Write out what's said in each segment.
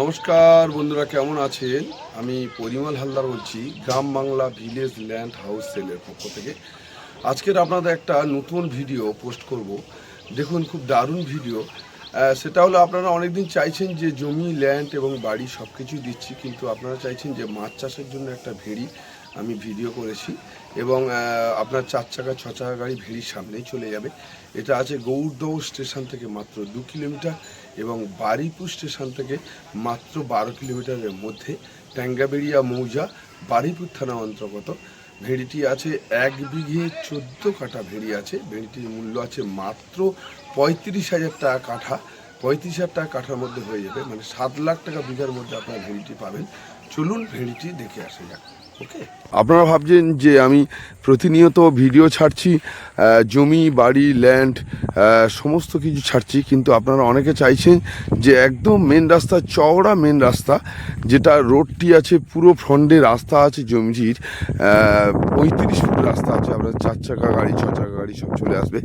নমস্কার, বন্ধুরা কেমন আছেন? আমি পরিমল হালদার বলছি, গ্রাম বাংলা ভিলেজ ল্যান্ড হাউস সেলের পক্ষ থেকে। আজকের আপনাদের একটা নতুন ভিডিও পোস্ট করব। দেখুন, খুব দারুণ ভিডিও। সেটা হলো আপনারা অনেকদিন চাইছেন যে জমি, ল্যান্ড এবং বাড়ি সব কিছুই দিচ্ছি, কিন্তু আপনারা চাইছেন যে মাছ চাষের জন্য একটা ভেড়ি। আমি ভিডিও করেছি এবং আপনার চার চাকা ছ চাকা গাড়ি ভিড়ির সামনেই চলে যাবে। এটা আছে গৌরদহ স্টেশন থেকে মাত্র দু কিলোমিটার এবং বারিপুর স্টেশন থেকে মাত্র বারো কিলোমিটারের মধ্যে ট্যাঙ্গাবেড়িয়া মৌজা, বারিপুর থানা অন্তর্গত। ভেড়িটি আছে এক বিঘে চোদ্দ কাঠা ভেড়ি আছে। ভেড়িটির মূল্য আছে মাত্র পঁয়ত্রিশ হাজার টাকা কাঠা। পঁয়ত্রিশ হাজার টাকা কাঠার মধ্যে হয়ে যাবে মানে সাত লাখ টাকা বিঘার মধ্যে আপনার ভেড়িটি পাবেন। চলুন ভেড়িটি দেখে আসা যাক, ওকে? আপনারা ভাবছেন যে আমি প্রতিনিয়ত ভিডিও ছাড়ছি জমি, বাড়ি ল্যান্ড সমস্ত কিছু ছাড়ছি, কিন্তু আপনারা অনেকে চাইছেন যে একদম মেন রাস্তা, চওড়া মেন রাস্তা, যেটা রোডটি আছে, পুরো ফ্রন্টে রাস্তা আছে জমিটির পঁয়ত্রিশ ফুট রাস্তা আছে আপনার চার চাকা গাড়ি, ছ চাকা গাড়ি সব চলে আসবে।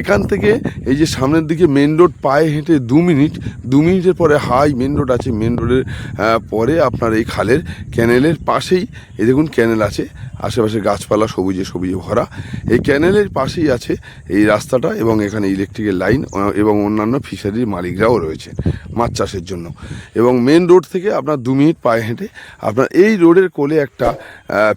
এখান থেকে এই যে সামনের দিকে মেন রোড পায়ে হেঁটে দু মিনিট, দু মিনিটের পরে হাই মেন রোড আছে মেন রোডের পরে আপনার এই খালের ক্যানেলের পাশেই, এই দেখুন ক্যানেল আছে। আশেপাশে গাছপালা সবুজে সবুজে ভরা। এই ক্যানেলের পাশেই আছে এই রাস্তাটা এবং এখানে ইলেকট্রিকের লাইন এবং অন্যান্য ফিশারির মালিকরাও রয়েছে মাছ চাষের জন্য। এবং মেন রোড থেকে আপনার দু মিনিট পায়ে হেঁটে আপনার এই রোডের কোলে একটা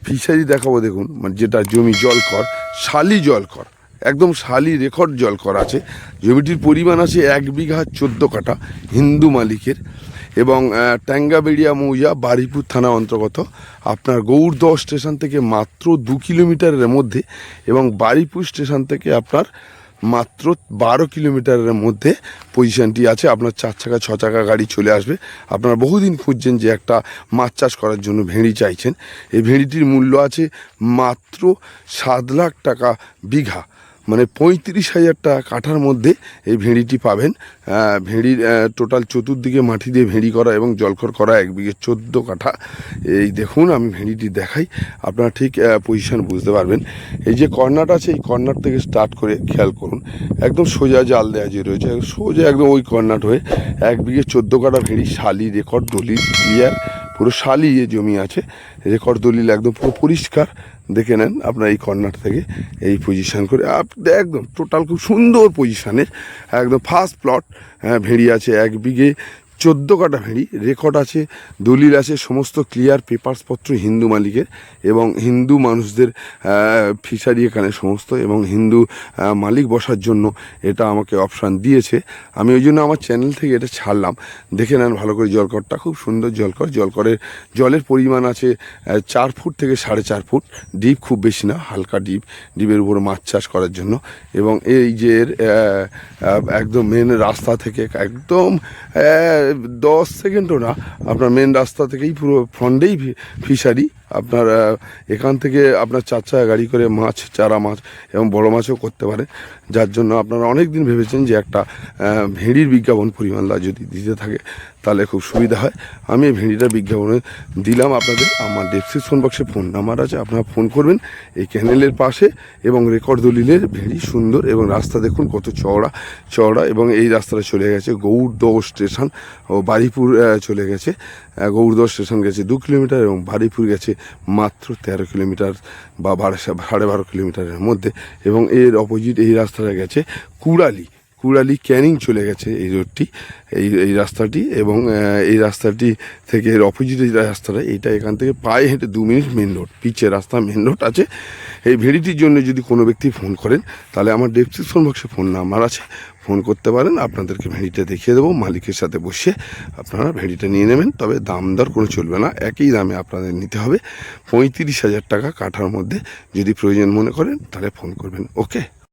ফিশারি দেখাবো দেখুন মানে যেটা জমি জলকর শালি জলকর একদম শালি রেকর্ড জলকর আছে। জমিটির পরিমাণ আছে এক বিঘা চোদ্দ কাঠা, হিন্দু মালিকের। এবং ট্যাঙ্গাবেড়িয়া মৌজা বারিপুর থানা অন্তর্গত। আপনার গৌরদহ স্টেশন থেকে মাত্র দু কিলোমিটারের মধ্যে এবং বারিপুর স্টেশন থেকে আপনার মাত্র বারো কিলোমিটারের মধ্যে পজিশনটি আছে। আপনার চার চাকা, ছ চাকা গাড়ি চলে আসবে। আপনারা বহুদিন খুঁজছেন যে একটা মাছ চাষ করার জন্য ভেড়ি চাইছেন। এই ভেড়িটির মূল্য আছে মাত্র সাত লাখ টাকা বিঘা। মানে পঁয়ত্রিশ হাজার টাকা কাঠার মধ্যে এই ভেড়িটি পাবেন। ভেড়ির টোটাল চতুর্দিকে মাটি দিয়ে ভেড়ি করা এবং জলখর করা এক বিঘে চোদ্দ কাঠা। এই দেখুন, আমি ভেড়িটি দেখাই। আপনারা ঠিক পজিশন বুঝতে পারবেন। এই যে কর্নার আছে, এই কর্নার থেকে স্টার্ট করে খেয়াল করুন। একদম সোজা জাল দেওয়া যে রয়েছে, সোজা একদম ওই কর্নার হয়ে এক বিঘে চোদ্দ কাঠা ভেড়ি, শালি, রেকর্ড দলিল ক্লিয়ার। পুরো শালি এ জমি আছে। রেকর্ড দলিল একদম পুরো পরিষ্কার। দেখে নেন আপনার এই কর্নার থেকে এই পজিশান করে। একদম টোটাল খুব সুন্দর পজিশানের একদম ফার্স্ট প্লট হ্যাঁ ভেড়ি আছে এক বিঘে। চোদ্দ কাটা ভেড়ি, রেকর্ড আছে, দলিল আছে, সমস্ত ক্লিয়ার পেপারসপত্র হিন্দু মালিকের এবং হিন্দু মানুষদের ফিশারি এখানে সমস্ত এবং হিন্দু মালিক বসার জন্য এটা আমাকে অপশান দিয়েছে। আমি ওই জন্য আমার চ্যানেল থেকে এটা ছাড়লাম। দেখে নেন ভালো করে জলকরটা, খুব সুন্দর জলকর। জলকরের, জলের পরিমাণ আছে চার ফুট থেকে সাড়ে চার ফুট। ডিপ খুব বেশি না, হালকা ডিপ। ডিপের উপর মাছ চাষ করার জন্য। এবং এই যে একদম মেন রাস্তা থেকে একদম দশ সেকেন্ডও না আপনার মেন রাস্তা থেকেই পুরো ফ্রন্টেই ফিশারি আপনার এখান থেকে আপনার চার চাকা গাড়ি করে মাছ চারা মাছ এবং বড় মাছও করতে পারে। যার জন্য আপনারা অনেক দিন ভেবেছেন যে একটা ভেড়ির বিজ্ঞাপন পরিমাণটা যদি দিতে থাকে তাহলে খুব সুবিধা হয়। আমি এই ভেড়িটার বিজ্ঞাপনে দিলাম আপনাদের। আমার ডেসক্রিপশন বক্সে ফোন নাম্বার আছে আপনারা ফোন করবেন। এই ক্যানেলের পাশে এবং রেকর্ড দলিলের ভেড়ি সুন্দর এবং রাস্তা দেখুন কত চওড়া চওড়া এবং এই রাস্তাটা চলে গেছে গৌরদহ স্টেশন ও বারিপুর চলে গেছে। আহ, স্টেশন গেছে দু কিলোমিটার এবং বারিপুর গেছে মাত্র তেরো কিলোমিটার বা বারো সাড়ে বারো কিলোমিটারের মধ্যে এবং এর অপোজিট এই রাস্তাটা গেছে কুড়ালি। কুড়ালি ক্যানিং চলে গেছে এই রোডটি, এই এই রাস্তাটি এবং এই রাস্তাটি থেকে অপোজিট যে রাস্তাটা এইটা এখান থেকে পায়ে হেঁটে দু মিনিট মেন রোড পিচের রাস্তা মেন রোড আছে। এই ভেড়িটির জন্য যদি কোনো ব্যক্তি ফোন করেন, তাহলে আমার ডেসক্রিপশন বক্সে ফোন নাম্বার আছে। ফোন করতে পারেন, আপনাদেরকে ভেড়িটা দেখিয়ে দেবো, মালিকের সাথে বসে আপনারা ভেড়িটা নিয়ে নেবেন, তবে দাম দর কোনো চলবে না, একই দামে আপনাদের নিতে হবে। পঁয়ত্রিশ হাজার টাকা কাঠার মধ্যে যদি প্রয়োজন মনে করেন, তাহলে ফোন করবেন ওকে